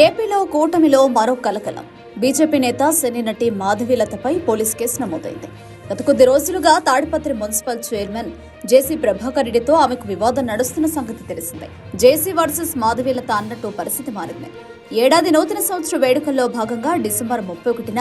ఏపీలో కూటమిలో మరో కలకలం. బీజేపీ నేత సినీ నటి మాధవీలతపై పోలీస్ కేసు నమోదైంది. గత కొద్ది రోజులుగా Tadipatri municipal chairman JC Prabhakar రెడ్డితో ఆమెకు వివాదం నడుస్తున్న సంగతి తెలిసిందే. జేసీ వర్సెస్ మాధవీలత అన్నట్టు పరిస్థితి మారింది. ఏడాది నూతన సంవత్సర వేడుకల్లో భాగంగా డిసెంబర్ ముప్పై ఒకటిన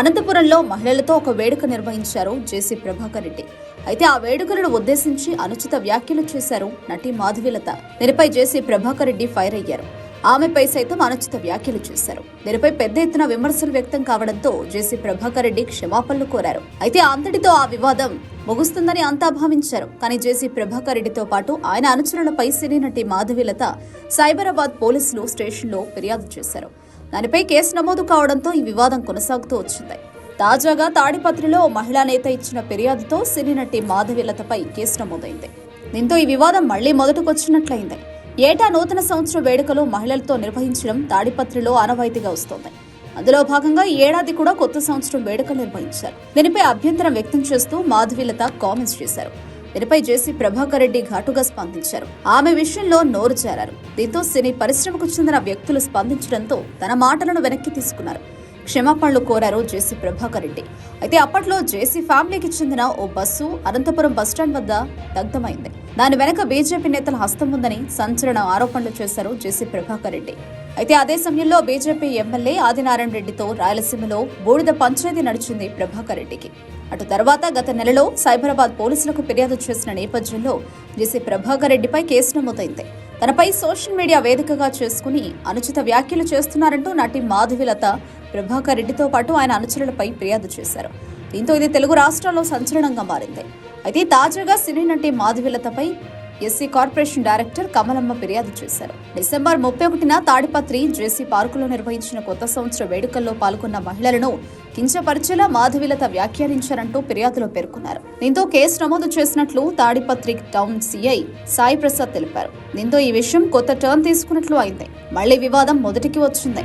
అనంతపురంలో మహిళలతో ఒక వేడుక నిర్వహించారు జేసీ ప్రభాకర్ రెడ్డి. అయితే ఆ వేడుకలను ఉద్దేశించి అనుచిత వ్యాఖ్యలు చేశారు నటి మాధవీలత దీనిపై జేసీ ప్రభాకర్ రెడ్డి ఫైర్ అయ్యారు. ఆమెపై సైతం అనుచిత వ్యాఖ్యలు చేశారు. దీనిపై పెద్ద ఎత్తున విమర్శలు వ్యక్తం కావడంతో జేసీ ప్రభాకర్ రెడ్డి క్షమాపణలు కోరారు. అయితే అంతటితో ఆ వివాదం ముగుస్తుందని అంతా భావించారు. కానీ జేసీ ప్రభాకర్ రెడ్డితో పాటు ఆయన అనుచరులపై సినీ నటి మాధవీలత సైబరాబాద్ పోలీసులు స్టేషన్లో ఫిర్యాదు చేశారు. దానిపై కేసు నమోదు కావడంతో ఈ వివాదం కొనసాగుతూ వచ్చింది. తాజాగా తాడిపత్రిలో మహిళా నేత ఇచ్చిన ఫిర్యాదుతో సినీ నటి మాధవీలతపై కేసు నమోదైంది. దీంతో ఈ వివాదం మళ్ళీ మొదటకొచ్చినట్లయింది. ఏటా నూతన సంవత్సర వేడుకలు మహిళలతో నిర్వహించడం తాడిపత్రిలో ఆనవాయితీగా వస్తోంది. అందులో భాగంగా ఈ ఏడాది కూడా కొత్త సంవత్సరం వేడుకలు నిర్వహించారు. దీనిపై అభ్యంతరం వ్యక్తం చేస్తూ మాధవీలత కామెంట్స్ చేశారు. దీనిపై జేసీ ప్రభాకర్ రెడ్డి ఘాటుగా స్పందించారు. ఆమె విషయంలో నోరు చేరారు దీంతో సినీ పరిశ్రమకు చెందిన వ్యక్తులు స్పందించడంతో తన మాటలను వెనక్కి తీసుకున్నారు. క్షమాపణలు కోరారు జేసీ ప్రభాకర్ రెడ్డి. అయితే అప్పట్లో జేసీ ఫ్యామిలీకి చెందిన ఓ బస్సు అనంతపురం బస్టాండ్ వద్ద దగ్ధమైంది. దాని వెనక బీజేపీ నేతల హస్తం ఉందని సంచలన ఆరోపణలు చేశారు జేసీ ప్రభాకర్ రెడ్డి. అయితే అదే సమయంలో బీజేపీ ఎమ్మెల్యే ఆదినారాయణ రెడ్డితో రాయలసీమలో బూడిద పంచాయతీ నడిచింది ప్రభాకర్ రెడ్డికి. అటు తర్వాత గత నెలలో సైబరాబాద్ పోలీసులకు ఫిర్యాదు చేసిన నేపథ్యంలో జేసీ ప్రభాకర్ రెడ్డిపై కేసు నమోదైంది. తనపై సోషల్ మీడియా వేదికగా చేసుకుని అనుచిత వ్యాఖ్యలు చేస్తున్నారంటూ నటి మాధవిలత ప్రభాకర్ రెడ్డితో పాటు ఆయన అనుచరులపై ఫిర్యాదు చేశారు. దీంతో ఇది తెలుగు రాష్ట్రాల్లో సంచలనంగా మారింది. అయితే తాజాగా సినీ నటి మాధవిలతపై ఎస్సీ కార్పొరేషన్ డైరెక్టర్ కమలమ్మ ఫిర్యాదు చేశారు. డిసెంబర్ ముప్పై ఒకటిన తాడిపత్రి జేసీ పార్కులో నిర్వహించిన కొత్త సంవత్సర వేడుకల్లో పాల్గొన్న మహిళలను కించపరిచేలా మాధవిలత వ్యాఖ్యానించారంటూ ఫిర్యాదులో పేర్కొన్నారు. దీంతో కేసు నమోదు చేసినట్లు తాడిపత్రి టౌన్ సీఐ సాయి ప్రసాద్ తెలిపారు. దీంతో ఈ విషయం కొత్త టర్న్ తీసుకున్నట్లు అయింది. మళ్ళీ వివాదం మొదటికి వచ్చింది.